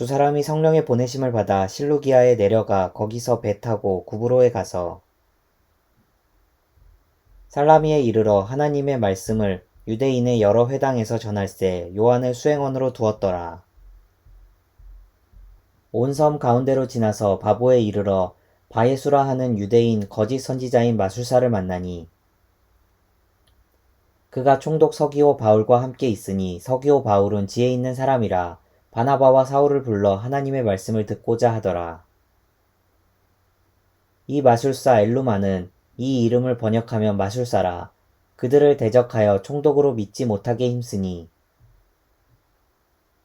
두 사람이 성령의 보내심을 받아 실루기아에 내려가 거기서 배 타고 구브로에 가서 살라미에 이르러 하나님의 말씀을 유대인의 여러 회당에서 전할세 요한을 수행원으로 두었더라. 온 섬 가운데로 지나서 바보에 이르러 바예수라 하는 유대인 거짓 선지자인 마술사를 만나니 그가 총독 서기오 바울과 함께 있으니 서기오 바울은 지혜 있는 사람이라 바나바와 사울을 불러 하나님의 말씀을 듣고자 하더라. 이 마술사 엘루마는 이 이름을 번역하면 마술사라 그들을 대적하여 총독으로 믿지 못하게 힘쓰니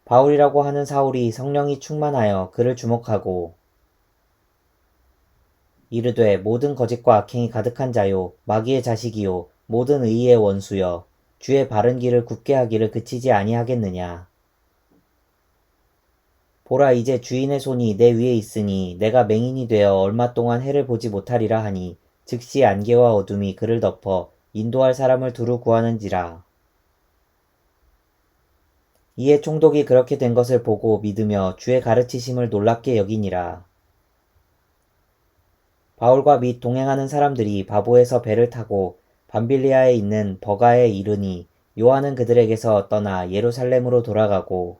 바울이라고 하는 사울이 성령이 충만하여 그를 주목하고 이르되 모든 거짓과 악행이 가득한 자요 마귀의 자식이요 모든 의의 원수여 주의 바른 길을 굳게 하기를 그치지 아니하겠느냐 보라 이제 주인의 손이 내 위에 있으니 내가 맹인이 되어 얼마 동안 해를 보지 못하리라 하니 즉시 안개와 어둠이 그를 덮어 인도할 사람을 두루 구하는지라. 이에 총독이 그렇게 된 것을 보고 믿으며 주의 가르치심을 놀랍게 여기니라. 바울과 및 동행하는 사람들이 바보에서 배를 타고 밤빌리아에 있는 버가에 이르니 요한은 그들에게서 떠나 예루살렘으로 돌아가고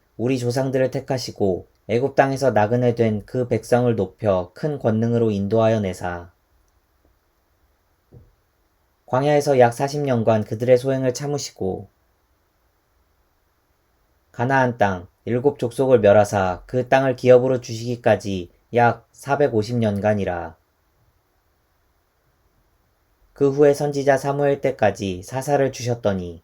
우리 조상들을 택하시고 애굽 땅에서 나그네 된 그 백성을 높여 큰 권능으로 인도하여 내사 광야에서 약 40년간 그들의 소행을 참으시고 가나안 땅 일곱 족속을 멸하사 그 땅을 기업으로 주시기까지 약 450년간이라. 그 후에 선지자 사무엘 때까지 사사를 주셨더니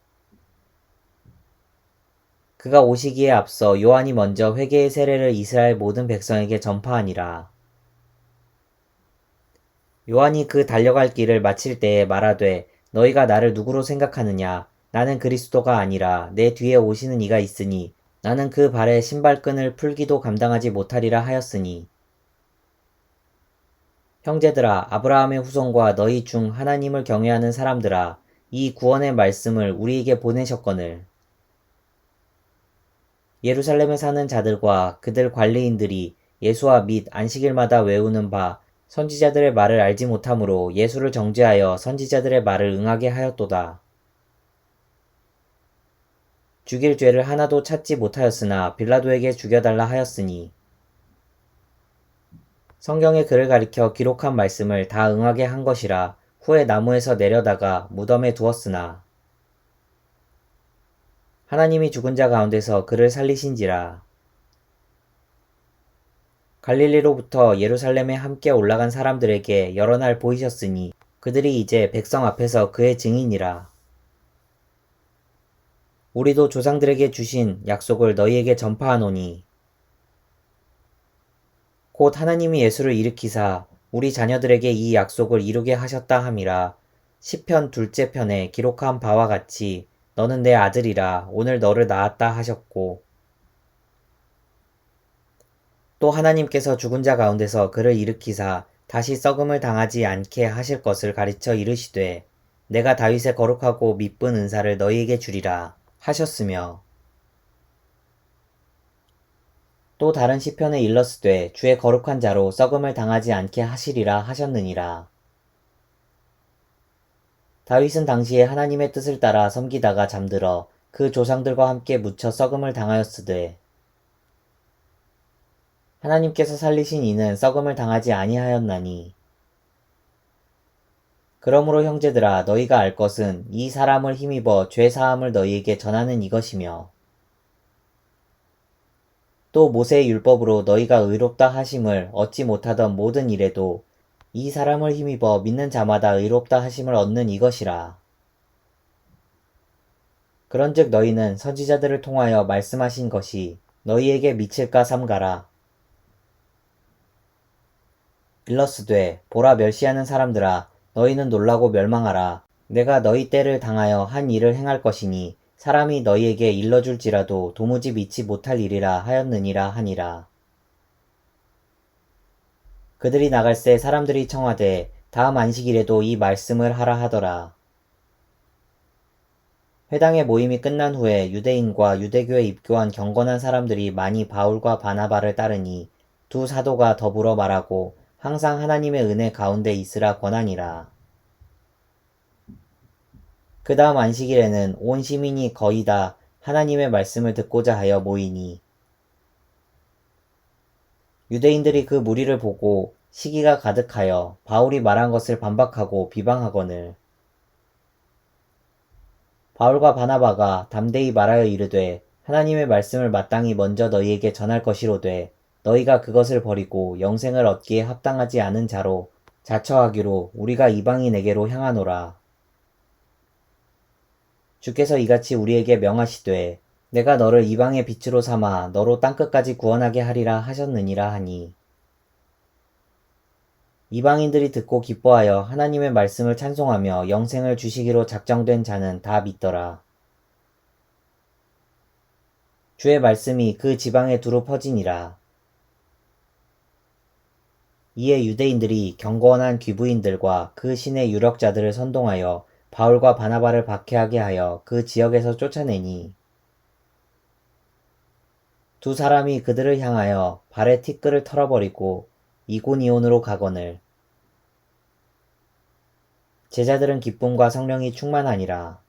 그가 오시기에 앞서 요한이 먼저 회개의 세례를 이스라엘 모든 백성에게 전파하니라. 요한이 그 달려갈 길을 마칠 때에 말하되 너희가 나를 누구로 생각하느냐? 나는 그리스도가 아니라 내 뒤에 오시는 이가 있으니 나는 그 발에 신발끈을 풀기도 감당하지 못하리라 하였으니. 형제들아 아브라함의 후손과 너희 중 하나님을 경외하는 사람들아 이 구원의 말씀을 우리에게 보내셨거늘 예루살렘에 사는 자들과 그들 관리인들이 예수와 및 안식일마다 외우는 바 선지자들의 말을 알지 못하므로 예수를 정죄하여 선지자들의 말을 응하게 하였도다. 죽일 죄를 하나도 찾지 못하였으나 빌라도에게 죽여달라 하였으니 성경의 글을 가리켜 기록한 말씀을 다 응하게 한 것이라 후에 나무에서 내려다가 무덤에 두었으나 하나님이 죽은 자 가운데서 그를 살리신지라. 갈릴리로부터 예루살렘에 함께 올라간 사람들에게 여러 날 보이셨으니 그들이 이제 백성 앞에서 그의 증인이라. 우리도 조상들에게 주신 약속을 너희에게 전파하노니 곧 하나님이 예수를 일으키사 우리 자녀들에게 이 약속을 이루게 하셨다 함이라 시편 둘째 편에 기록한 바와 같이 너는 내 아들이라 오늘 너를 낳았다 하셨고 또 하나님께서 죽은 자 가운데서 그를 일으키사 다시 썩음을 당하지 않게 하실 것을 가르쳐 이르시되 내가 다윗의 거룩하고 미쁜 은사를 너희에게 주리라 하셨으며 또 다른 시편에 일렀으되 주의 거룩한 자로 썩음을 당하지 않게 하시리라 하셨느니라. 다윗은 당시에 하나님의 뜻을 따라 섬기다가 잠들어 그 조상들과 함께 묻혀 썩음을 당하였으되 하나님께서 살리신 이는 썩음을 당하지 아니하였나니. 그러므로 형제들아 너희가 알 것은 이 사람을 힘입어 죄 사함을 너희에게 전하는 이것이며 또 모세의 율법으로 너희가 의롭다 하심을 얻지 못하던 모든 일에도 이 사람을 힘입어 믿는 자마다 의롭다 하심을 얻는 이것이라. 그런즉 너희는 선지자들을 통하여 말씀하신 것이 너희에게 미칠까 삼가라. 일러스되 보라 멸시하는 사람들아 너희는 놀라고 멸망하라. 내가 너희 때를 당하여 한 일을 행할 것이니 사람이 너희에게 일러줄지라도 도무지 믿지 못할 일이라 하였느니라 하니라. 그들이 나갈새 사람들이 청하되 다음 안식일에도 이 말씀을 하라 하더라. 회당의 모임이 끝난 후에 유대인과 유대교에 입교한 경건한 사람들이 많이 바울과 바나바를 따르니 두 사도가 더불어 말하고 항상 하나님의 은혜 가운데 있으라 권하니라. 그 다음 안식일에는 온 시민이 거의 다 하나님의 말씀을 듣고자 하여 모이니 유대인들이 그 무리를 보고 시기가 가득하여 바울이 말한 것을 반박하고 비방하거늘 바울과 바나바가 담대히 말하여 이르되 하나님의 말씀을 마땅히 먼저 너희에게 전할 것이로되 너희가 그것을 버리고 영생을 얻기에 합당하지 않은 자로 자처하기로 우리가 이방인에게로 향하노라. 주께서 이같이 우리에게 명하시되 내가 너를 이방의 빛으로 삼아 너로 땅끝까지 구원하게 하리라 하셨느니라 하니 이방인들이 듣고 기뻐하여 하나님의 말씀을 찬송하며 영생을 주시기로 작정된 자는 다 믿더라. 주의 말씀이 그 지방에 두루 퍼지니라. 이에 유대인들이 경건한 귀부인들과 그 신의 유력자들을 선동하여 바울과 바나바를 박해하게 하여 그 지역에서 쫓아내니 두 사람이 그들을 향하여 발의 티끌을 털어버리고 이고니온으로 가거늘 제자들은 기쁨과 성령이 충만하니라.